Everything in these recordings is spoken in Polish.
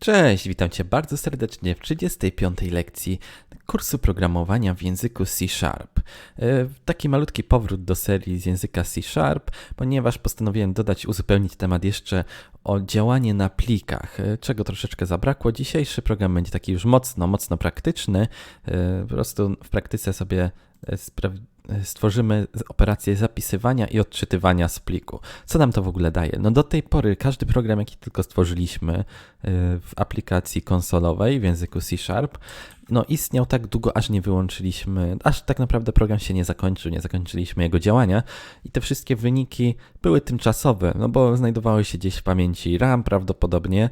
Cześć, witam Cię bardzo serdecznie w 35. lekcji kursu programowania w języku C Sharp. E, taki malutki powrót do serii z języka C Sharp, ponieważ postanowiłem dodać, uzupełnić temat jeszcze o działanie na plikach, e, czego troszeczkę zabrakło. Dzisiejszy program będzie taki już mocno, mocno praktyczny. E, po prostu w praktyce sobie stworzymy operację zapisywania i odczytywania z pliku. Co nam to w ogóle daje? No do tej pory każdy program, jaki tylko stworzyliśmy y, w aplikacji konsolowej w języku C Sharp, no istniał tak długo, aż nie wyłączyliśmy, aż tak naprawdę program się nie zakończył, nie zakończyliśmy jego działania i te wszystkie wyniki były tymczasowe, no bo znajdowały się gdzieś w pamięci RAM prawdopodobnie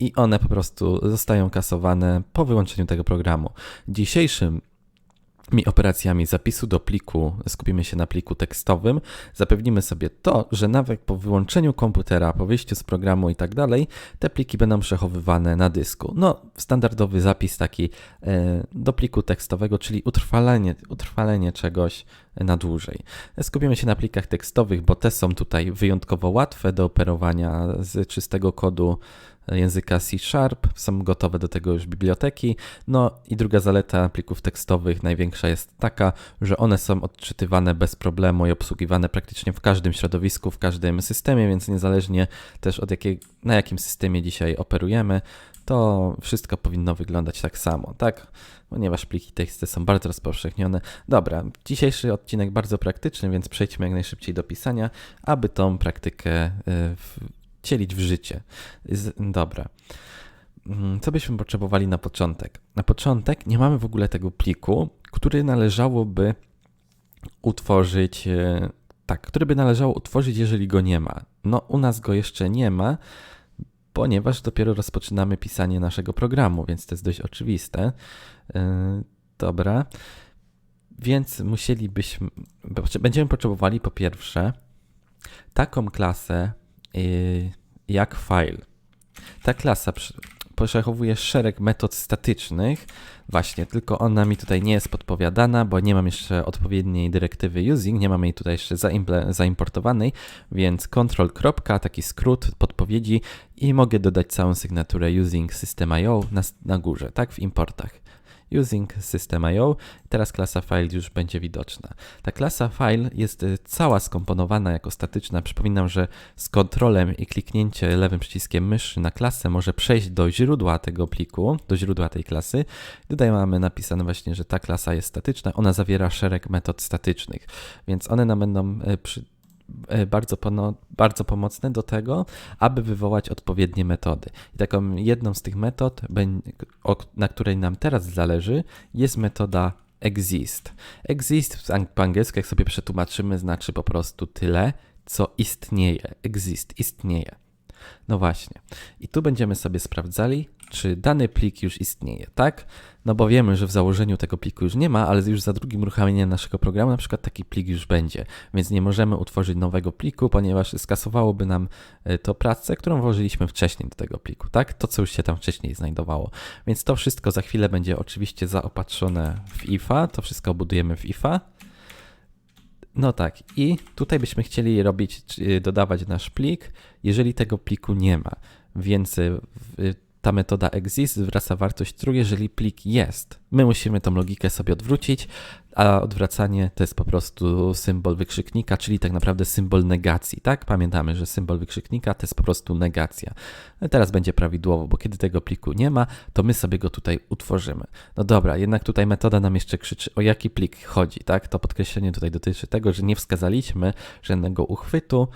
i one po prostu zostają kasowane po wyłączeniu tego programu. Dzisiejszym mi operacjami zapisu do pliku, skupimy się na pliku tekstowym, zapewnimy sobie to, że nawet po wyłączeniu komputera, po wyjściu z programu i tak dalej, te pliki będą przechowywane na dysku. No, standardowy zapis taki e, do pliku tekstowego, czyli utrwalenie, utrwalenie czegoś na dłużej. Skupimy się na plikach tekstowych, bo te są tutaj wyjątkowo łatwe do operowania z czystego kodu języka C Sharp, są gotowe do tego już biblioteki. No i druga zaleta plików tekstowych największa jest taka, że one są odczytywane bez problemu i obsługiwane praktycznie w każdym środowisku, w każdym systemie, więc niezależnie też od jakiej, na jakim systemie dzisiaj operujemy, to wszystko powinno wyglądać tak samo, tak? Ponieważ pliki teksty są bardzo rozpowszechnione. Dobra, dzisiejszy odcinek bardzo praktyczny, więc przejdźmy jak najszybciej do pisania, aby tą praktykę y, wcielić w życie. Dobra. Mm, co byśmy potrzebowali na początek? Na początek nie mamy w ogóle tego pliku, który należałoby utworzyć, e, tak, który by należało utworzyć, jeżeli go nie ma. No, u nas go jeszcze nie ma, ponieważ dopiero rozpoczynamy pisanie naszego programu, więc to jest dość oczywiste. E, dobra. Więc musielibyśmy, będziemy potrzebowali po pierwsze taką klasę Y, jak file. Ta klasa przechowuje szereg metod statycznych, właśnie, tylko ona mi tutaj nie jest podpowiadana, bo nie mam jeszcze odpowiedniej dyrektywy using, nie mamy jej tutaj jeszcze zaimportowanej, więc control. taki skrót podpowiedzi i mogę dodać całą sygnaturę using system.io na, na górze, tak, w importach using system.io. Teraz klasa file już będzie widoczna. Ta klasa file jest y, cała skomponowana jako statyczna. Przypominam, że z kontrolem i kliknięcie lewym przyciskiem myszy na klasę może przejść do źródła tego pliku, do źródła tej klasy. Tutaj mamy napisane właśnie, że ta klasa jest statyczna. Ona zawiera szereg metod statycznych, więc one nam będą y, przy E, bardzo, bardzo pomocne do tego, aby wywołać odpowiednie metody. I taką jedną z tych metod, na której nam teraz zależy, jest metoda exist. Exist po angielsku, jak sobie przetłumaczymy, znaczy po prostu tyle, co istnieje. Exist, istnieje. No właśnie. I tu będziemy sobie sprawdzali, czy dany plik już istnieje, tak? No bo wiemy, że w założeniu tego pliku już nie ma, ale już za drugim uruchamianiem naszego programu na przykład taki plik już będzie, więc nie możemy utworzyć nowego pliku, ponieważ skasowałoby nam e, to pracę, którą włożyliśmy wcześniej do tego pliku, tak? To, co już się tam wcześniej znajdowało. Więc to wszystko za chwilę będzie oczywiście zaopatrzone w IFA, to wszystko budujemy w IFA. No tak, i tutaj byśmy chcieli robić, dodawać nasz plik, jeżeli tego pliku nie ma. Więc ta metoda exist zwraca wartość true, jeżeli plik jest. My musimy tą logikę sobie odwrócić, a odwracanie to jest po prostu symbol wykrzyknika, czyli tak naprawdę symbol negacji, tak? Pamiętamy, że symbol wykrzyknika to jest po prostu negacja. No teraz będzie prawidłowo, bo kiedy tego pliku nie ma, to my sobie go tutaj utworzymy. No dobra, jednak tutaj metoda nam jeszcze krzyczy, o jaki plik chodzi, tak? To podkreślenie tutaj dotyczy tego, że nie wskazaliśmy żadnego uchwytu,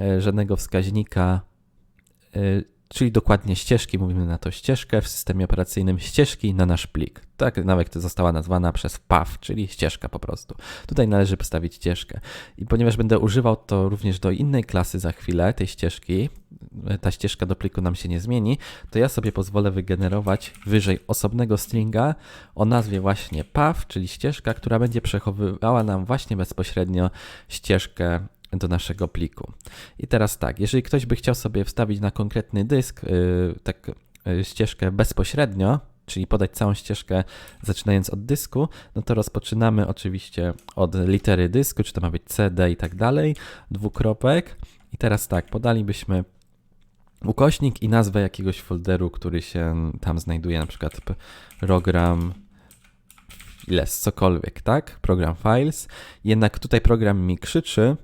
e, żadnego wskaźnika e, czyli dokładnie ścieżki, mówimy na to ścieżkę w systemie operacyjnym, ścieżki na nasz plik. Tak nawet została nazwana przez path, czyli ścieżka po prostu. Tutaj należy postawić ścieżkę. I ponieważ będę używał to również do innej klasy za chwilę, tej ścieżki, ta ścieżka do pliku nam się nie zmieni, to ja sobie pozwolę wygenerować wyżej osobnego stringa o nazwie właśnie path, czyli ścieżka, która będzie przechowywała nam właśnie bezpośrednio ścieżkę do naszego pliku. I teraz tak, jeżeli ktoś by chciał sobie wstawić na konkretny dysk yy, tak yy, ścieżkę bezpośrednio, czyli podać całą ścieżkę zaczynając od dysku, no to rozpoczynamy oczywiście od litery dysku, czy to ma być CD i tak dalej, dwukropek. I teraz tak, podalibyśmy ukośnik i nazwę jakiegoś folderu, który się tam znajduje, na przykład program les, cokolwiek, tak? Program files. Jednak tutaj program mi krzyczy,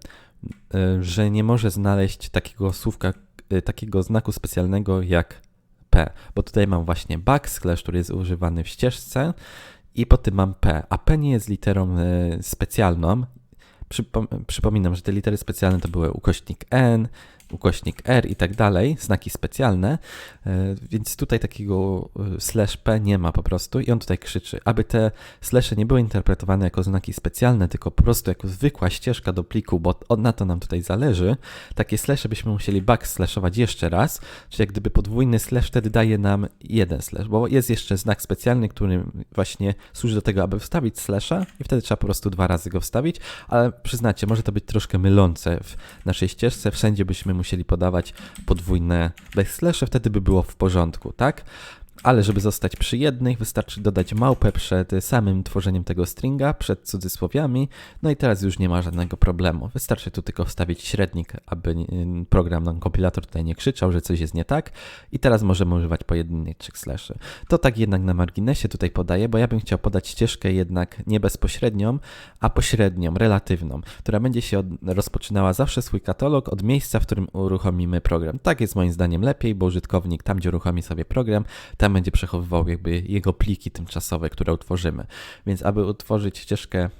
że nie może znaleźć takiego słówka, y, takiego znaku specjalnego jak P, bo tutaj mam właśnie backslash, który jest używany w ścieżce i po tym mam P, a P nie jest literą y, specjalną. Przypominam, że te litery specjalne to były ukośnik N, ukośnik R i tak dalej, znaki specjalne, e, więc tutaj takiego e, slash P nie ma po prostu i on tutaj krzyczy, aby te slashe nie były interpretowane jako znaki specjalne, tylko po prostu jako zwykła ścieżka do pliku, bo na to nam tutaj zależy, takie slashe byśmy musieli backslashować jeszcze raz, czyli jak gdyby podwójny slash wtedy daje nam jeden slash, bo jest jeszcze znak specjalny, który właśnie służy do tego, aby wstawić slasha i wtedy trzeba po prostu dwa razy go wstawić, ale przyznacie, może to być troszkę mylące w naszej ścieżce, wszędzie byśmy musieli podawać podwójne backslashe, wtedy by było w porządku, tak? Ale żeby zostać przy jednej, wystarczy dodać małpę przed samym tworzeniem tego stringa, przed cudzysłowiami, no i teraz już nie ma żadnego problemu. Wystarczy tu tylko wstawić średnik, aby program, nam kompilator tutaj nie krzyczał, że coś jest nie tak i teraz możemy używać pojedynczych slashy. To tak jednak na marginesie tutaj podaję, bo ja bym chciał podać ścieżkę jednak nie bezpośrednią, a pośrednią, relatywną, która będzie się od, rozpoczynała zawsze swój katalog od miejsca, w którym uruchomimy program. Tak jest moim zdaniem lepiej, bo użytkownik tam, gdzie uruchomi sobie program, tam będzie przechowywał jakby jego pliki tymczasowe, które utworzymy. Więc aby utworzyć ścieżkę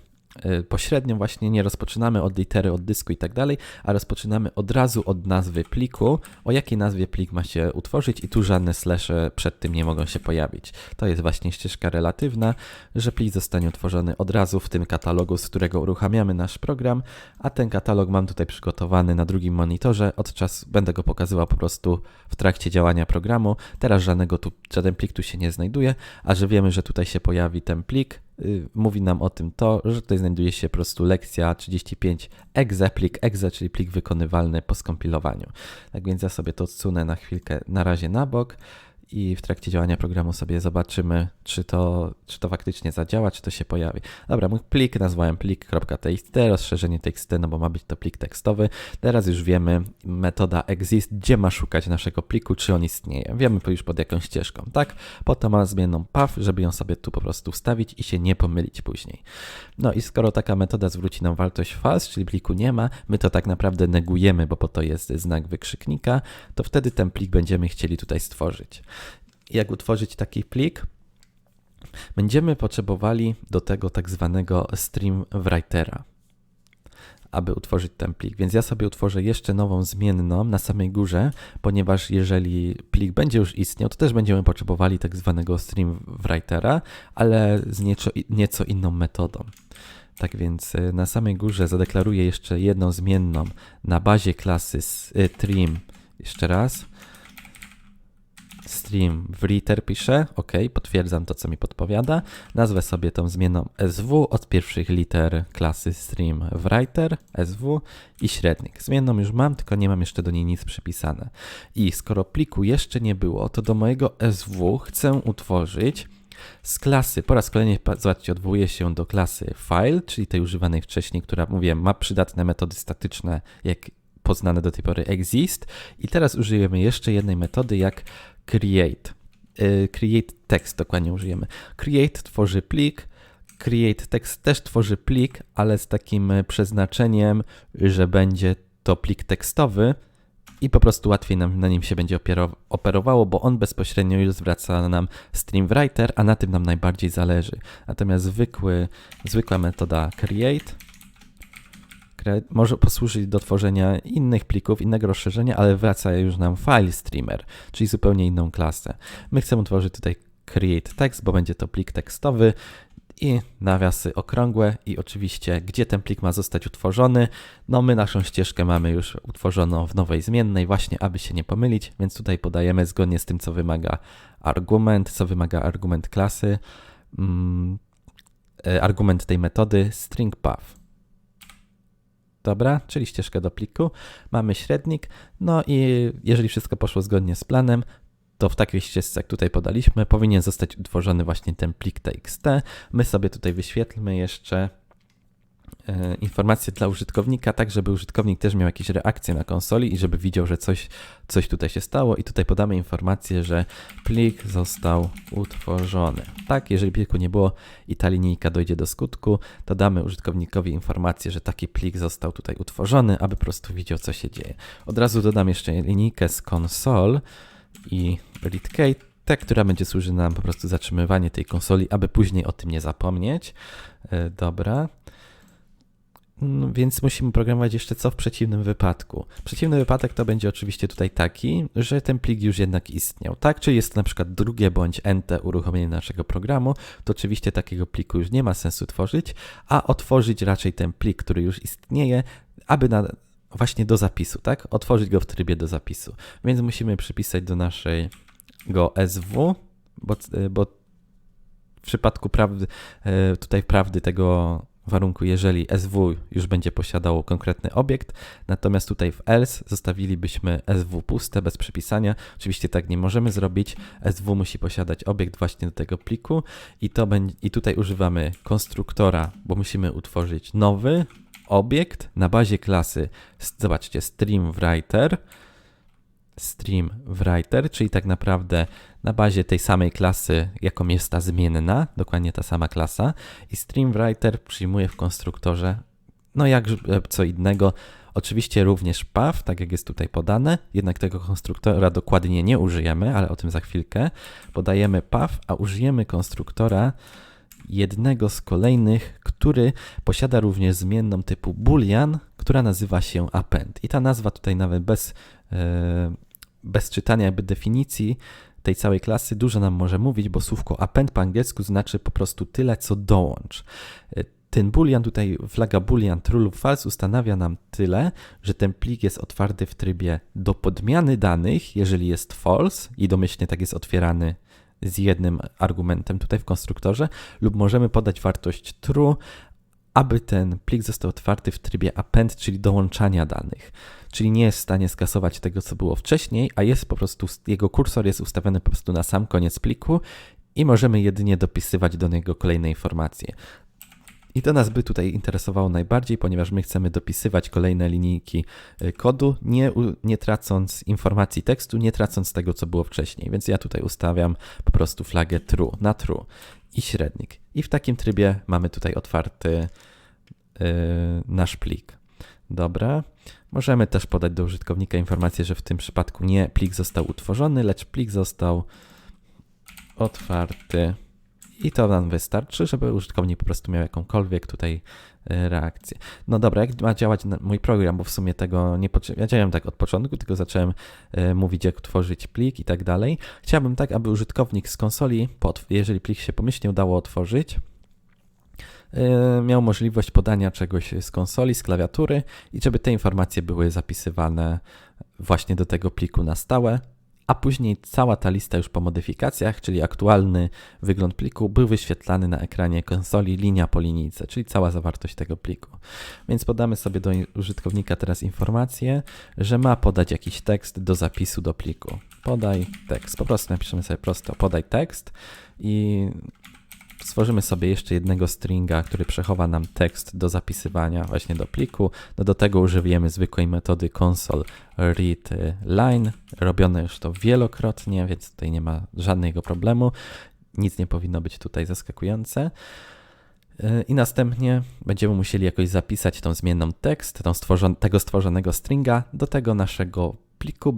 pośrednio właśnie nie rozpoczynamy od litery, od dysku i tak dalej, a rozpoczynamy od razu od nazwy pliku, o jakiej nazwie plik ma się utworzyć i tu żadne slashe przed tym nie mogą się pojawić. To jest właśnie ścieżka relatywna, że plik zostanie utworzony od razu w tym katalogu, z którego uruchamiamy nasz program, a ten katalog mam tutaj przygotowany na drugim monitorze, od czasu będę go pokazywał po prostu w trakcie działania programu. Teraz żadnego tu, żaden plik tu się nie znajduje, a że wiemy, że tutaj się pojawi ten plik, Y, mówi nam o tym to, że tutaj znajduje się po prostu lekcja 35 exe, plik exe, czyli plik wykonywalny po skompilowaniu. Tak więc ja sobie to odsunę na chwilkę na razie na bok i w trakcie działania programu sobie zobaczymy, czy to, czy to faktycznie zadziała, czy to się pojawi. Dobra, mój plik nazwałem plik.txt, rozszerzenie txt, no bo ma być to plik tekstowy. Teraz już wiemy, metoda exist, gdzie ma szukać naszego pliku, czy on istnieje. Wiemy już pod jaką ścieżką, tak? Potem ma zmienną path, żeby ją sobie tu po prostu wstawić i się nie pomylić później. No i skoro taka metoda zwróci nam wartość false, czyli pliku nie ma, my to tak naprawdę negujemy, bo po to jest znak wykrzyknika, to wtedy ten plik będziemy chcieli tutaj stworzyć jak utworzyć taki plik, będziemy potrzebowali do tego tak zwanego stream writera, aby utworzyć ten plik. Więc ja sobie utworzę jeszcze nową zmienną na samej górze, ponieważ jeżeli plik będzie już istniał, to też będziemy potrzebowali tak zwanego stream writera, ale z nieco, nieco inną metodą. Tak więc y, na samej górze zadeklaruję jeszcze jedną zmienną na bazie klasy stream. Jeszcze raz stream w reader piszę, ok, potwierdzam to, co mi podpowiada. Nazwę sobie tą zmienną sw od pierwszych liter klasy stream w writer, sw i średnik. Zmienną już mam, tylko nie mam jeszcze do niej nic przypisane. I skoro pliku jeszcze nie było, to do mojego sw chcę utworzyć z klasy, po raz kolejny, zobaczcie, odwołuję się do klasy file, czyli tej używanej wcześniej, która, mówiłem, ma przydatne metody statyczne, jak poznane do tej pory exist. I teraz użyjemy jeszcze jednej metody, jak create. Y, create text dokładnie użyjemy. Create tworzy plik, create text też tworzy plik, ale z takim przeznaczeniem, że będzie to plik tekstowy i po prostu łatwiej nam na nim się będzie operowało, bo on bezpośrednio już zwraca nam stream writer, a na tym nam najbardziej zależy. Natomiast zwykły, zwykła metoda create może posłużyć do tworzenia innych plików, innego rozszerzenia, ale wraca już nam file streamer, czyli zupełnie inną klasę. My chcemy utworzyć tutaj create text, bo będzie to plik tekstowy i nawiasy okrągłe i oczywiście gdzie ten plik ma zostać utworzony. No my naszą ścieżkę mamy już utworzoną w nowej zmiennej właśnie, aby się nie pomylić, więc tutaj podajemy zgodnie z tym, co wymaga argument, co wymaga argument klasy, mm, e, argument tej metody string path. Dobra, czyli ścieżkę do pliku. Mamy średnik. No i jeżeli wszystko poszło zgodnie z planem, to w takiej ścieżce, jak tutaj podaliśmy, powinien zostać utworzony właśnie ten plik txt. My sobie tutaj wyświetlmy jeszcze informacje dla użytkownika, tak żeby użytkownik też miał jakieś reakcje na konsoli i żeby widział, że coś, coś tutaj się stało i tutaj podamy informację, że plik został utworzony. Tak, jeżeli pliku nie było i ta linijka dojdzie do skutku, to damy użytkownikowi informację, że taki plik został tutaj utworzony, aby po prostu widział, co się dzieje. Od razu dodam jeszcze linijkę z konsol i readkey, ta, która będzie służyć nam po prostu zatrzymywanie tej konsoli, aby później o tym nie zapomnieć. E, dobra. No, więc musimy programować jeszcze co w przeciwnym wypadku. Przeciwny wypadek to będzie oczywiście tutaj taki, że ten plik już jednak istniał, tak? Czyli jest to na przykład drugie bądź NT uruchomienie naszego programu, to oczywiście takiego pliku już nie ma sensu tworzyć, a otworzyć raczej ten plik, który już istnieje, aby na, właśnie do zapisu, tak? Otworzyć go w trybie do zapisu. Więc musimy przypisać do naszego SW, bo, bo w przypadku prawdy, e, tutaj prawdy tego warunku, jeżeli SW już będzie posiadało konkretny obiekt, natomiast tutaj w else zostawilibyśmy SW puste, bez przypisania. Oczywiście tak nie możemy zrobić. SW musi posiadać obiekt właśnie do tego pliku i, to i tutaj używamy konstruktora, bo musimy utworzyć nowy obiekt na bazie klasy, zobaczcie, streamWriter, streamWriter, czyli tak naprawdę na bazie tej samej klasy, jaką jest ta zmienna, dokładnie ta sama klasa i streamWriter przyjmuje w konstruktorze, no jak co innego, oczywiście również path, tak jak jest tutaj podane, jednak tego konstruktora dokładnie nie użyjemy, ale o tym za chwilkę. Podajemy path, a użyjemy konstruktora jednego z kolejnych, który posiada również zmienną typu boolean, która nazywa się append. I ta nazwa tutaj nawet bez, e, bez czytania jakby definicji tej całej klasy dużo nam może mówić, bo słówko append po angielsku znaczy po prostu tyle, co dołącz. E, ten boolean tutaj, flaga boolean true lub false ustanawia nam tyle, że ten plik jest otwarty w trybie do podmiany danych, jeżeli jest false i domyślnie tak jest otwierany z jednym argumentem tutaj w konstruktorze, lub możemy podać wartość true, aby ten plik został otwarty w trybie append, czyli dołączania danych. Czyli nie jest w stanie skasować tego, co było wcześniej, a jest po prostu, jego kursor jest ustawiony po prostu na sam koniec pliku i możemy jedynie dopisywać do niego kolejne informacje. I to nas by tutaj interesowało najbardziej, ponieważ my chcemy dopisywać kolejne linijki y, kodu, nie, nie tracąc informacji tekstu, nie tracąc tego, co było wcześniej. Więc ja tutaj ustawiam po prostu flagę true na true i średnik. I w takim trybie mamy tutaj otwarty yy, nasz plik. Dobra. Możemy też podać do użytkownika informację, że w tym przypadku nie plik został utworzony, lecz plik został otwarty i to nam wystarczy, żeby użytkownik po prostu miał jakąkolwiek tutaj e, reakcję. No dobra, jak ma działać mój program, bo w sumie tego nie Ja działam tak od początku, tylko zacząłem e, mówić, jak tworzyć plik i tak dalej. Chciałbym tak, aby użytkownik z konsoli, jeżeli plik się pomyślnie udało otworzyć, e, miał możliwość podania czegoś z konsoli, z klawiatury i żeby te informacje były zapisywane właśnie do tego pliku na stałe a później cała ta lista już po modyfikacjach, czyli aktualny wygląd pliku, był wyświetlany na ekranie konsoli linia po linijce, czyli cała zawartość tego pliku. Więc podamy sobie do użytkownika teraz informację, że ma podać jakiś tekst do zapisu do pliku. Podaj tekst. Po prostu napiszemy sobie prosto podaj tekst i stworzymy sobie jeszcze jednego stringa, który przechowa nam tekst do zapisywania właśnie do pliku. No do tego używamy zwykłej metody console read line. Robione już to wielokrotnie, więc tutaj nie ma żadnego problemu. Nic nie powinno być tutaj zaskakujące. Y, I następnie będziemy musieli jakoś zapisać tą zmienną tekst, tą stworzon tego stworzonego stringa do tego naszego pliku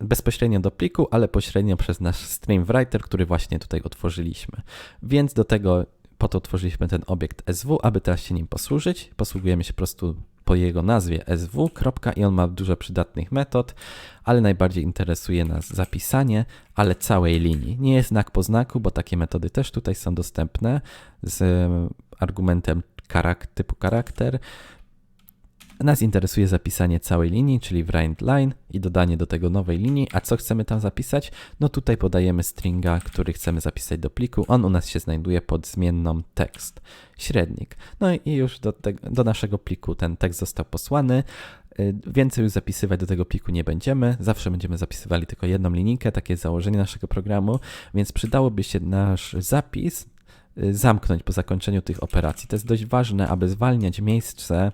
bezpośrednio do pliku, ale pośrednio przez nasz streamWriter, który właśnie tutaj otworzyliśmy. Więc do tego po to tworzyliśmy ten obiekt SW, aby teraz się nim posłużyć. Posługujemy się po prostu po jego nazwie SW. i on ma dużo przydatnych metod, ale najbardziej interesuje nas zapisanie, ale całej linii. Nie jest znak po znaku, bo takie metody też tutaj są dostępne z argumentem typu charakter. Nas interesuje zapisanie całej linii, czyli write line i dodanie do tego nowej linii. A co chcemy tam zapisać? No tutaj podajemy stringa, który chcemy zapisać do pliku. On u nas się znajduje pod zmienną tekst, średnik. No i już do, do naszego pliku ten tekst został posłany. Y, więcej już zapisywać do tego pliku nie będziemy. Zawsze będziemy zapisywali tylko jedną linijkę, takie jest założenie naszego programu, więc przydałoby się nasz zapis y, zamknąć po zakończeniu tych operacji. To jest dość ważne, aby zwalniać miejsce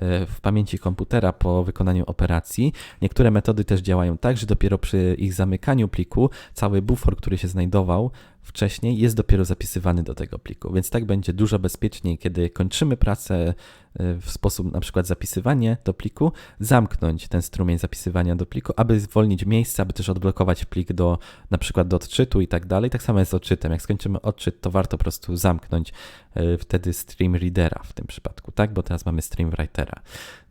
w pamięci komputera po wykonaniu operacji. Niektóre metody też działają tak, że dopiero przy ich zamykaniu pliku cały bufor, który się znajdował wcześniej, jest dopiero zapisywany do tego pliku. Więc tak będzie dużo bezpieczniej, kiedy kończymy pracę w sposób na przykład zapisywanie do pliku, zamknąć ten strumień zapisywania do pliku, aby zwolnić miejsce, aby też odblokować plik do na przykład do odczytu i tak dalej. Tak samo jest z odczytem. Jak skończymy odczyt, to warto po prostu zamknąć e, wtedy stream readera w tym przypadku, tak? Bo teraz mamy stream writera.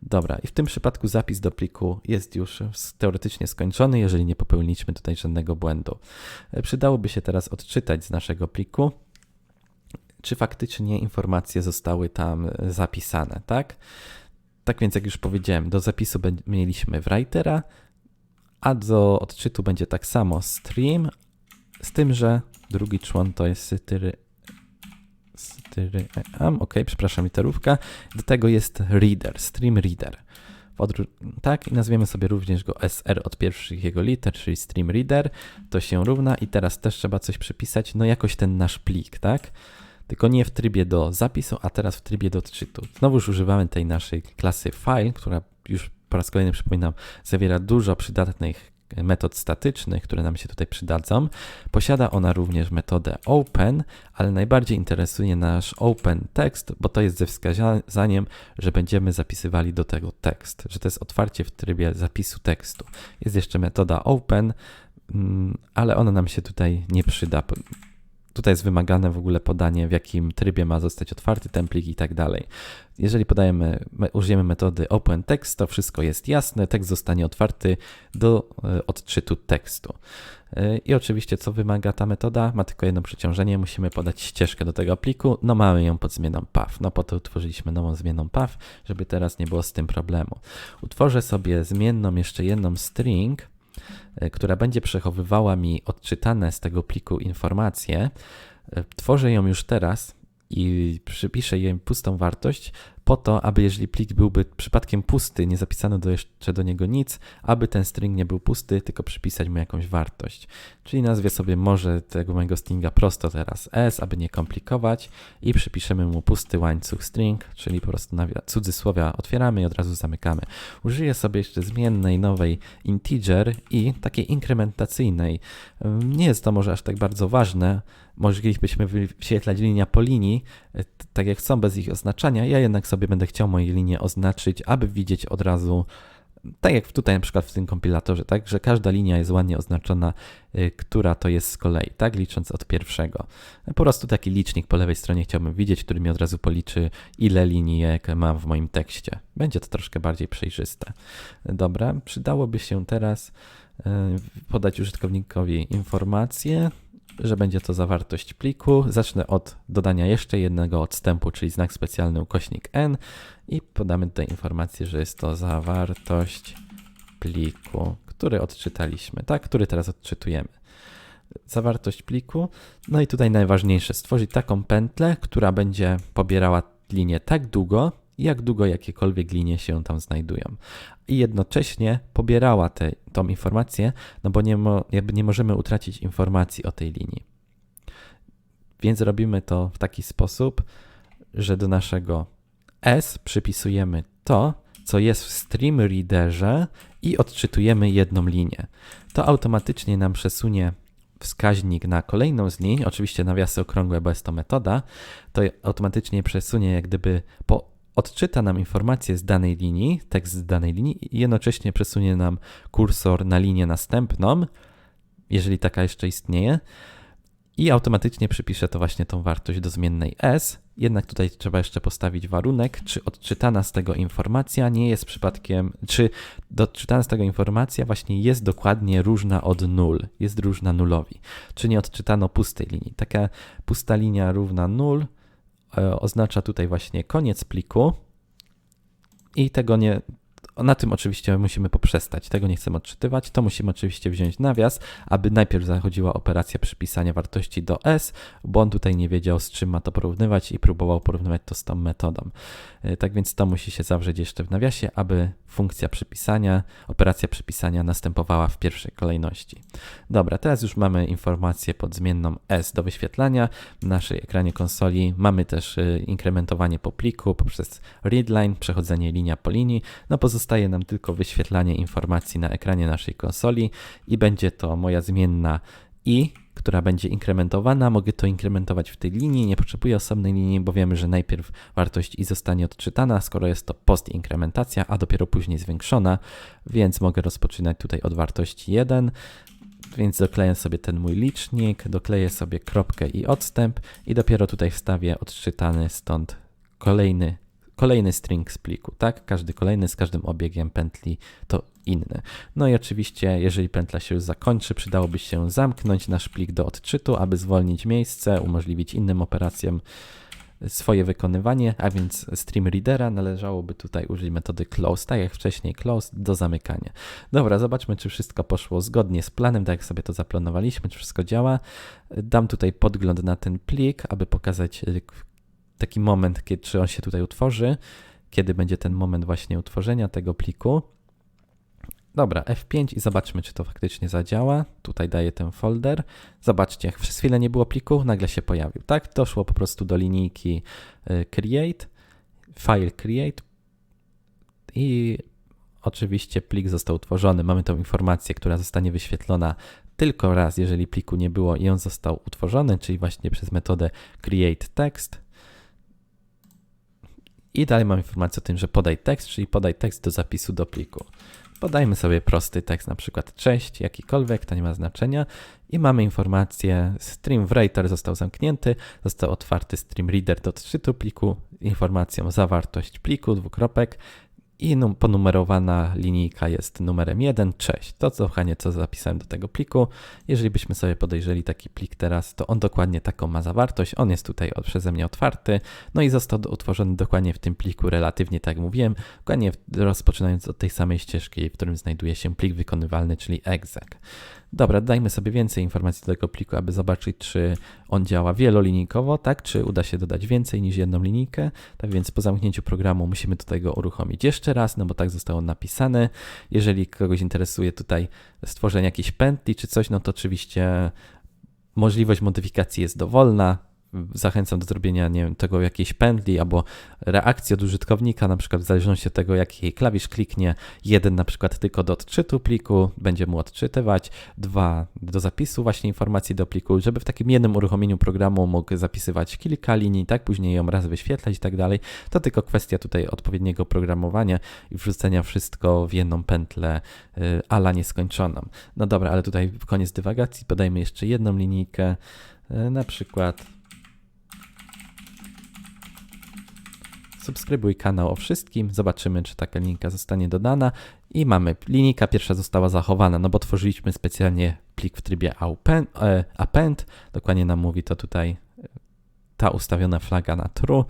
Dobra, i w tym przypadku zapis do pliku jest już teoretycznie skończony, jeżeli nie popełniliśmy tutaj żadnego błędu. E, przydałoby się teraz odczytać z naszego pliku czy faktycznie informacje zostały tam e, zapisane, tak? Tak więc, jak już powiedziałem, do zapisu mieliśmy writera, a do odczytu będzie tak samo stream, z tym, że drugi człon to jest styry, styry ok, przepraszam, literówka. Do tego jest reader, stream reader. Tak, i nazwiemy sobie również go SR od pierwszych jego liter, czyli stream reader. To się równa i teraz też trzeba coś przypisać, no jakoś ten nasz plik, tak? tylko nie w trybie do zapisu, a teraz w trybie do odczytu. Znowuż używamy tej naszej klasy file, która już po raz kolejny przypominam, zawiera dużo przydatnych metod statycznych, które nam się tutaj przydadzą. Posiada ona również metodę open, ale najbardziej interesuje nasz open text, bo to jest ze wskazaniem, że będziemy zapisywali do tego tekst, że to jest otwarcie w trybie zapisu tekstu. Jest jeszcze metoda open, mm, ale ona nam się tutaj nie przyda Tutaj jest wymagane w ogóle podanie, w jakim trybie ma zostać otwarty templik i tak dalej. Jeżeli podajemy, użyjemy metody open text, to wszystko jest jasne, tekst zostanie otwarty do e, odczytu tekstu. E, I oczywiście, co wymaga ta metoda? Ma tylko jedno przeciążenie, musimy podać ścieżkę do tego pliku. No mamy ją pod zmianą path. No po to utworzyliśmy nową zmienną path, żeby teraz nie było z tym problemu. Utworzę sobie zmienną jeszcze jedną string, która będzie przechowywała mi odczytane z tego pliku informacje. E, tworzę ją już teraz i przypiszę jej pustą wartość, po to, aby jeżeli plik byłby przypadkiem pusty, nie zapisano do jeszcze do niego nic, aby ten string nie był pusty, tylko przypisać mu jakąś wartość. Czyli nazwie sobie może tego mojego stringa prosto teraz s, aby nie komplikować i przypiszemy mu pusty łańcuch string, czyli po prostu cudzysłowia otwieramy i od razu zamykamy. Użyję sobie jeszcze zmiennej nowej integer i takiej inkrementacyjnej. Nie jest to może aż tak bardzo ważne, moglibyśmy wyświetlać linia po linii, tak jak chcą, bez ich oznaczania. Ja jednak sobie będę chciał moje linie oznaczyć, aby widzieć od razu, tak jak tutaj na przykład w tym kompilatorze, tak, że każda linia jest ładnie oznaczona, e, która to jest z kolei, tak, licząc od pierwszego. Po prostu taki licznik po lewej stronie chciałbym widzieć, który mi od razu policzy, ile linijek mam w moim tekście. Będzie to troszkę bardziej przejrzyste. Dobra, przydałoby się teraz e, podać użytkownikowi informację, że będzie to zawartość pliku. Zacznę od dodania jeszcze jednego odstępu, czyli znak specjalny ukośnik n i podamy tutaj informację, że jest to zawartość pliku, który odczytaliśmy, tak, który teraz odczytujemy. Zawartość pliku. No i tutaj najważniejsze, stworzyć taką pętlę, która będzie pobierała linię tak długo, jak długo jakiekolwiek linie się tam znajdują. I jednocześnie pobierała te, tą informację, no bo nie, mo, jakby nie możemy utracić informacji o tej linii. Więc robimy to w taki sposób, że do naszego S przypisujemy to, co jest w stream readerze i odczytujemy jedną linię. To automatycznie nam przesunie wskaźnik na kolejną z linii, oczywiście nawiasy okrągłe, bo jest to metoda, to automatycznie przesunie jak gdyby po odczyta nam informację z danej linii, tekst z danej linii i jednocześnie przesunie nam kursor na linię następną, jeżeli taka jeszcze istnieje, i automatycznie przypisze to właśnie tą wartość do zmiennej s. Jednak tutaj trzeba jeszcze postawić warunek, czy odczytana z tego informacja nie jest przypadkiem, czy odczytana z tego informacja właśnie jest dokładnie różna od nul, jest różna nulowi, czy nie odczytano pustej linii. Taka pusta linia równa nul E, oznacza tutaj właśnie koniec pliku. I tego nie, na tym oczywiście musimy poprzestać, tego nie chcemy odczytywać, to musimy oczywiście wziąć nawias, aby najpierw zachodziła operacja przypisania wartości do S, bo on tutaj nie wiedział z czym ma to porównywać i próbował porównywać to z tą metodą. E, tak więc to musi się zawrzeć jeszcze w nawiasie, aby funkcja przypisania, operacja przypisania następowała w pierwszej kolejności. Dobra, teraz już mamy informację pod zmienną S do wyświetlania. W naszej ekranie konsoli mamy też y, inkrementowanie po pliku poprzez readline, przechodzenie linia po linii. No pozostaje nam tylko wyświetlanie informacji na ekranie naszej konsoli i będzie to moja zmienna i, która będzie inkrementowana. Mogę to inkrementować w tej linii, nie potrzebuję osobnej linii, bo wiemy, że najpierw wartość i zostanie odczytana, skoro jest to post-inkrementacja, a dopiero później zwiększona, więc mogę rozpoczynać tutaj od wartości 1. Więc dokleję sobie ten mój licznik, dokleję sobie kropkę i odstęp i dopiero tutaj wstawię odczytany stąd kolejny, kolejny string z pliku, tak? Każdy kolejny z każdym obiegiem pętli to inny. No i oczywiście, jeżeli pętla się już zakończy, przydałoby się zamknąć nasz plik do odczytu, aby zwolnić miejsce, umożliwić innym operacjom swoje wykonywanie, a więc stream readera należałoby tutaj użyć metody close, tak jak wcześniej close do zamykania. Dobra, zobaczmy, czy wszystko poszło zgodnie z planem, tak jak sobie to zaplanowaliśmy, czy wszystko działa. Dam tutaj podgląd na ten plik, aby pokazać y, taki moment, kiedy, czy on się tutaj utworzy, kiedy będzie ten moment właśnie utworzenia tego pliku. Dobra, F5 i zobaczmy, czy to faktycznie zadziała. Tutaj daję ten folder. Zobaczcie, jak przez chwilę nie było pliku, nagle się pojawił. Tak, doszło po prostu do linijki y, create, file create i oczywiście plik został utworzony. Mamy tą informację, która zostanie wyświetlona tylko raz, jeżeli pliku nie było i on został utworzony, czyli właśnie przez metodę create text. I dalej mam informację o tym, że podaj tekst, czyli podaj tekst do zapisu do pliku. Podajmy sobie prosty tekst, na przykład cześć, jakikolwiek, to nie ma znaczenia. I mamy informację, stream writer został zamknięty, został otwarty stream reader do odczytu pliku, informacją zawartość pliku, dwukropek, i num ponumerowana linijka jest numerem 1, cześć. To co, co zapisałem do tego pliku. Jeżeli byśmy sobie podejrzeli taki plik teraz, to on dokładnie taką ma zawartość. On jest tutaj przeze mnie otwarty, no i został utworzony dokładnie w tym pliku, relatywnie tak jak mówiłem, dokładnie rozpoczynając od tej samej ścieżki, w którym znajduje się plik wykonywalny, czyli exec. Dobra, dajmy sobie więcej informacji do tego pliku, aby zobaczyć, czy on działa wielolinijkowo, tak, czy uda się dodać więcej niż jedną linijkę. Tak więc po zamknięciu programu musimy do tego uruchomić jeszcze raz, no bo tak zostało napisane. Jeżeli kogoś interesuje tutaj stworzenie jakiejś pętli czy coś, no to oczywiście możliwość modyfikacji jest dowolna zachęcam do zrobienia nie wiem, tego jakiejś pętli albo reakcji od użytkownika, na przykład w zależności od tego, jaki klawisz kliknie. Jeden na przykład tylko do odczytu pliku, będzie mu odczytywać, dwa do zapisu właśnie informacji do pliku, żeby w takim jednym uruchomieniu programu mógł zapisywać kilka linii, tak, później ją raz wyświetlać i tak dalej. To tylko kwestia tutaj odpowiedniego programowania i wrzucenia wszystko w jedną pętlę y, ala nieskończoną. No dobra, ale tutaj koniec dywagacji, podajmy jeszcze jedną linijkę, y, na przykład subskrybuj kanał o wszystkim, zobaczymy, czy taka linijka zostanie dodana. I mamy, linijka pierwsza została zachowana, no bo tworzyliśmy specjalnie plik w trybie e, append, dokładnie nam mówi to tutaj e, ta ustawiona flaga na true,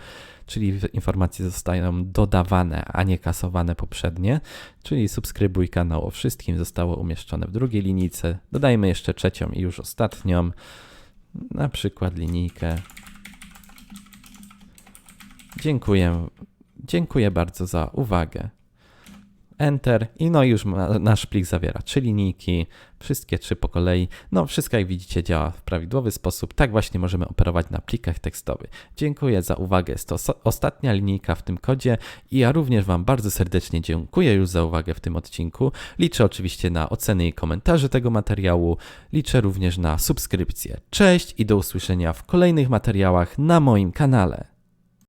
czyli informacje zostają dodawane, a nie kasowane poprzednie, czyli subskrybuj kanał o wszystkim zostało umieszczone w drugiej linijce. Dodajmy jeszcze trzecią i już ostatnią, na przykład linijkę Dziękuję. Dziękuję bardzo za uwagę. Enter i no już ma, nasz plik zawiera trzy linijki, wszystkie trzy po kolei. No wszystko jak widzicie działa w prawidłowy sposób. Tak właśnie możemy operować na plikach tekstowych. Dziękuję za uwagę. Jest to ostatnia linijka w tym kodzie i ja również Wam bardzo serdecznie dziękuję już za uwagę w tym odcinku. Liczę oczywiście na oceny i komentarze tego materiału. Liczę również na subskrypcję. Cześć i do usłyszenia w kolejnych materiałach na moim kanale.